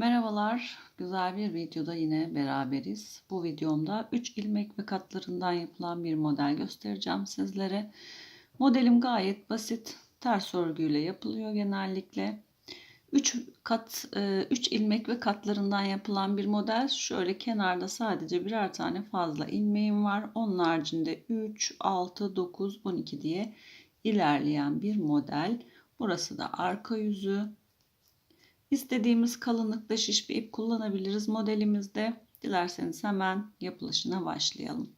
Merhabalar, güzel bir videoda yine beraberiz. Bu videomda 3 ilmek ve katlarından yapılan bir model göstereceğim sizlere. Modelim gayet basit, ters örgüyle yapılıyor genellikle. 3 kat 3 ilmek ve katlarından yapılan bir model. Şöyle kenarda sadece birer tane fazla ilmeğim var. Onun haricinde 3, 6, 9, 12 diye ilerleyen bir model. Burası da arka yüzü. İstediğimiz kalınlıkta şiş bir ip kullanabiliriz modelimizde. Dilerseniz hemen yapılışına başlayalım.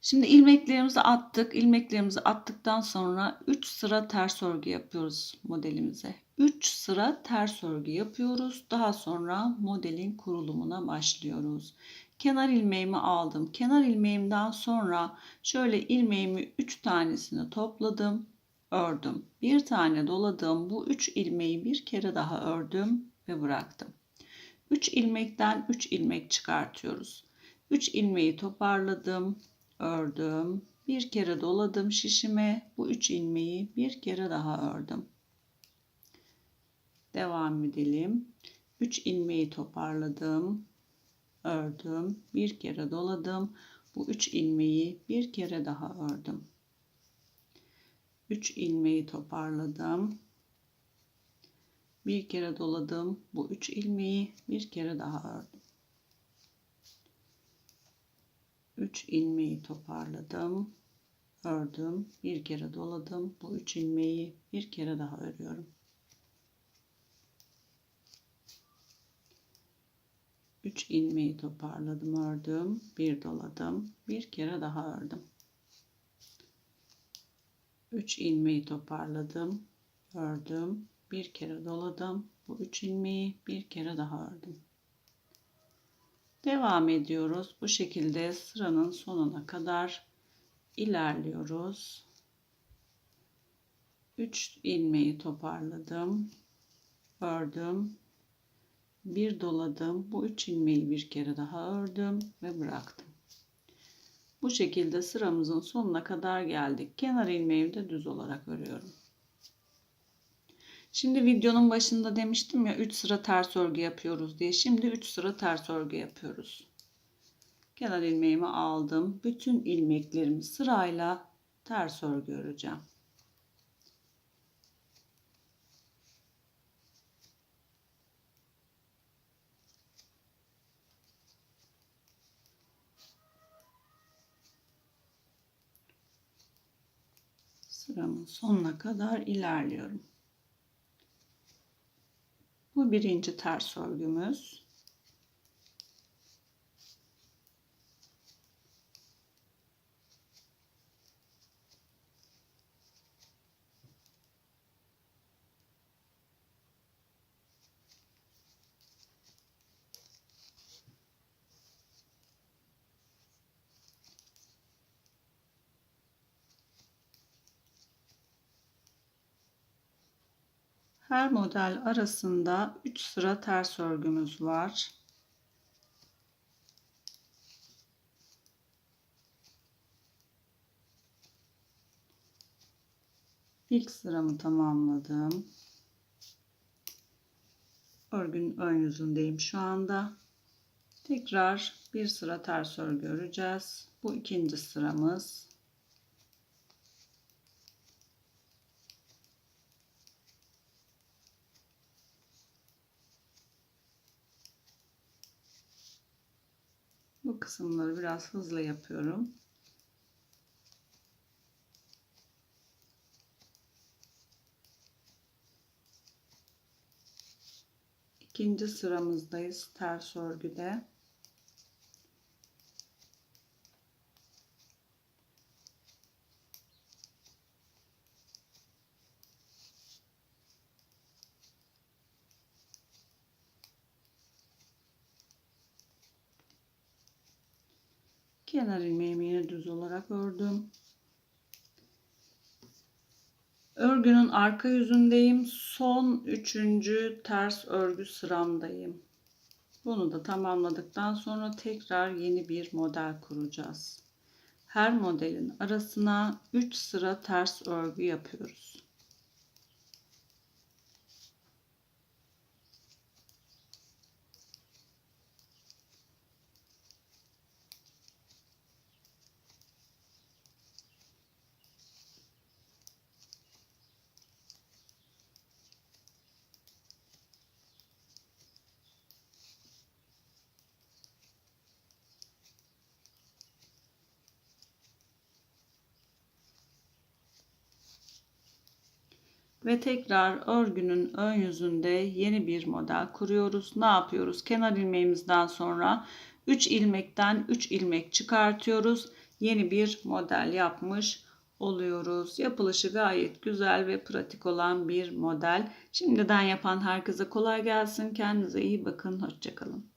Şimdi ilmeklerimizi attık. İlmeklerimizi attıktan sonra 3 sıra ters örgü yapıyoruz modelimize. 3 sıra ters örgü yapıyoruz. Daha sonra modelin kurulumuna başlıyoruz. Kenar ilmeğimi aldım. Kenar ilmeğimden sonra şöyle ilmeğimi 3 tanesini topladım ördüm. Bir tane doladığım bu 3 ilmeği bir kere daha ördüm ve bıraktım. 3 ilmekten 3 ilmek çıkartıyoruz. 3 ilmeği toparladım, ördüm. Bir kere doladım şişime. Bu 3 ilmeği bir kere daha ördüm. Devam edelim. 3 ilmeği toparladım, ördüm. Bir kere doladım. Bu 3 ilmeği bir kere daha ördüm. 3 ilmeği toparladım. Bir kere doladım. Bu 3 ilmeği bir kere daha ördüm. 3 ilmeği toparladım. Ördüm. Bir kere doladım. Bu 3 ilmeği bir kere daha örüyorum. Üç ilmeği toparladım, ördüm, bir doladım, bir kere daha ördüm. 3 ilmeği toparladım, ördüm, bir kere doladım. Bu 3 ilmeği bir kere daha ördüm. Devam ediyoruz. Bu şekilde sıranın sonuna kadar ilerliyoruz. 3 ilmeği toparladım, ördüm, bir doladım. Bu 3 ilmeği bir kere daha ördüm ve bıraktım. Bu şekilde sıramızın sonuna kadar geldik. Kenar ilmeğimi de düz olarak örüyorum. Şimdi videonun başında demiştim ya 3 sıra ters örgü yapıyoruz diye. Şimdi 3 sıra ters örgü yapıyoruz. Kenar ilmeğimi aldım. Bütün ilmeklerimi sırayla ters örgü öreceğim. Sıramın sonuna kadar ilerliyorum. Bu birinci ters örgümüz. Her model arasında 3 sıra ters örgümüz var. İlk sıramı tamamladım. Örgünün ön yüzündeyim şu anda. Tekrar bir sıra ters örgü öreceğiz. Bu ikinci sıramız. Kısımları biraz hızlı yapıyorum. İkinci sıramızdayız ters örgüde. Kenar ilmeğimi düz olarak ördüm. Örgünün arka yüzündeyim. Son üçüncü ters örgü sıramdayım. Bunu da tamamladıktan sonra tekrar yeni bir model kuracağız. Her modelin arasına 3 sıra ters örgü yapıyoruz. Ve tekrar örgünün ön yüzünde yeni bir model kuruyoruz. Ne yapıyoruz? Kenar ilmeğimizden sonra 3 ilmekten 3 ilmek çıkartıyoruz. Yeni bir model yapmış oluyoruz. Yapılışı gayet güzel ve pratik olan bir model. Şimdiden yapan herkese kolay gelsin. Kendinize iyi bakın. Hoşçakalın.